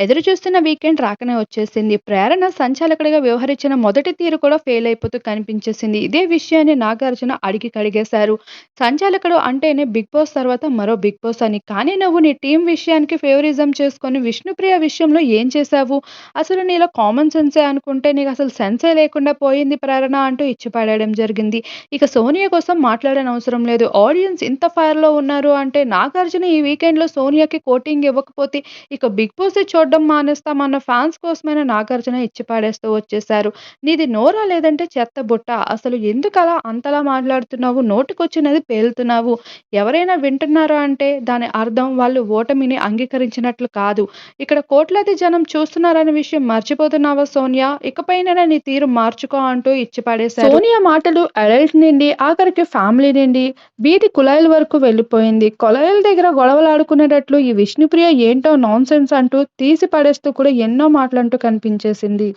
ఎదురు చూస్తున్న వీకెండ్ రాకనే వచ్చేసింది. ప్రేరణ సంచాలకుడిగా వ్యవహరించిన మొదటి తీరు కూడా ఫెయిల్ అయిపోతూ కనిపించేసింది. ఇదే విషయాన్ని నాగార్జున అడిగి కడిగేశారు. సంచాలకుడు అంటేనే 'బిగ్ బాస్' తర్వాత మరో 'బిగ్ బాస్' అని. కానీ నువ్వు నీ టీం విషయానికి ఫేవరిజం చేసుకొని విష్ణుప్రియ విషయంలో ఏం చేశావు? అసలు నీలో కామన్ సెన్సే అనుకుంటే నీకు అసలు సెన్సే లేకుండా పోయింది ప్రేరణ అంటూ ఇచ్చిపడేయడం జరిగింది. ఇక సోనియా కోసం మాట్లాడనవసరం లేదు. ఆడియన్స్ ఇంత ఫైర్‌లో ఉన్నారు అంటే నాగార్జున ఈ వీకెండ్‌లో సోనియాకి కోటింగ్ ఇవ్వకపోతే ఇక 'బిగ్ బాస్ చూడడం మానేస్తామన్న ఫ్యాన్స్ కోసమైనా నాగార్జున ఇచ్చి పాడేస్తూ వచ్చేశారు. నీది నోరా లేదంటే చెత్త బుట్ట. అసలు ఎందుకలా అంతలా మాట్లాడుతున్నావు? నోటికొచ్చినది పేలుతున్నావు. ఎవరైనా వింటున్నారా అంటే దాని అర్థం వాళ్ళు ఓటమిని అంగీకరించినట్లు కాదు. ఇక్కడ కోట్లాది జనం చూస్తున్నారనే విషయం మర్చిపోతున్నావా సోనియా? ఇకపైన నీ తీరు మార్చుకో అంటూ ఇచ్చి పాడేశారు సోనియా మాటలు అడల్ట్ నుండి ఆఖరికి ఫ్యామిలీ నుండి వీధి కులాయిల వరకు వెళ్ళిపోయింది. కుళాయిల దగ్గర గొడవలాడుకునేటట్లు ఈ విష్ణుప్రియ ఏంటో నాన్‌సెన్స్ అంటూ తీసి పడేస్తూ కూడా ఎన్నో మాటలంటూ కనిపించేసింది.